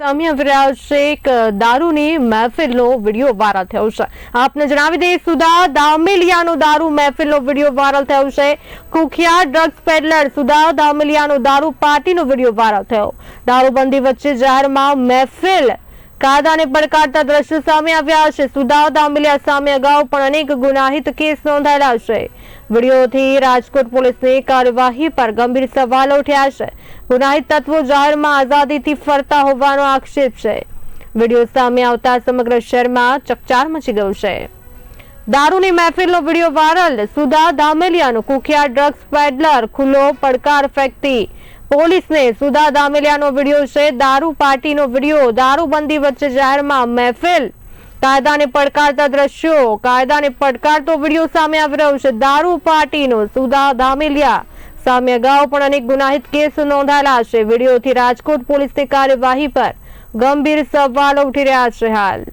સામે વિરાજ શેખ દારૂની મહેફિલનો video viral થયો છે. આપને જણાવી દઈએ, સુધા દામેલિયાનો દારૂ મહેફિલનો વીડિયો વાયરલ થયો છે. કુખ્યાત ડ્રગ્સ પેડલર સુધા દામેલિયાનો દારૂ પાર્ટીનો વીડિયો વાયરલ થયો. દારૂબંધી વચ્ચે જાહેરમાં મહેફિલ કાયદાને પડકારતા દ્રશ્યો સામે આવ્યા છે. સુધા દામેલિયા સામે અગાઉ પણ અનેક ગુનાહિત કેસ નોંધાયેલા છે. વિડીયોથી રાજકોટ પોલીસની કાર્યવાહી પર ગંભીર સવાલો ઉઠ્યા છે. ગુનાહિત તત્વો જાહેરમાં આઝાદીથી ફરતા હોવાનો આક્ષેપ છે. વીડિયો સામે આવતા સમગ્ર શહેરમાં ચકચાર મચી ગયો છે. દારૂની મહેફિલનો વીડિયો વાયરલ. સુધા દામેલિયાનો કુખ્યાત ડ્રગ્સ પેડલર, ખુલ્લો પડકાર ફેંકતી પોલીસને સુધા દામેલિયાનો વીડિયો છે. દારૂ પાર્ટીનો વીડિયો, દારૂબંધી વચ્ચે જાહેરમાં મહેફિલ. કાયદાને પડકારતા દ્રશ્યો, કાયદાને પડકારતો વીડિયો સામે આવી રહ્યો છે. દારૂ પાર્ટીનો સુધા દામેલિયા સામે અગાઉ પણ અનેક ગુનાહિત કેસ નોંધાયેલા છે. વિડીયોથી રાજકોટ પોલીસની કાર્યવાહી પર ગંભીર સવાલો ઉઠી રહ્યા છે હાલ.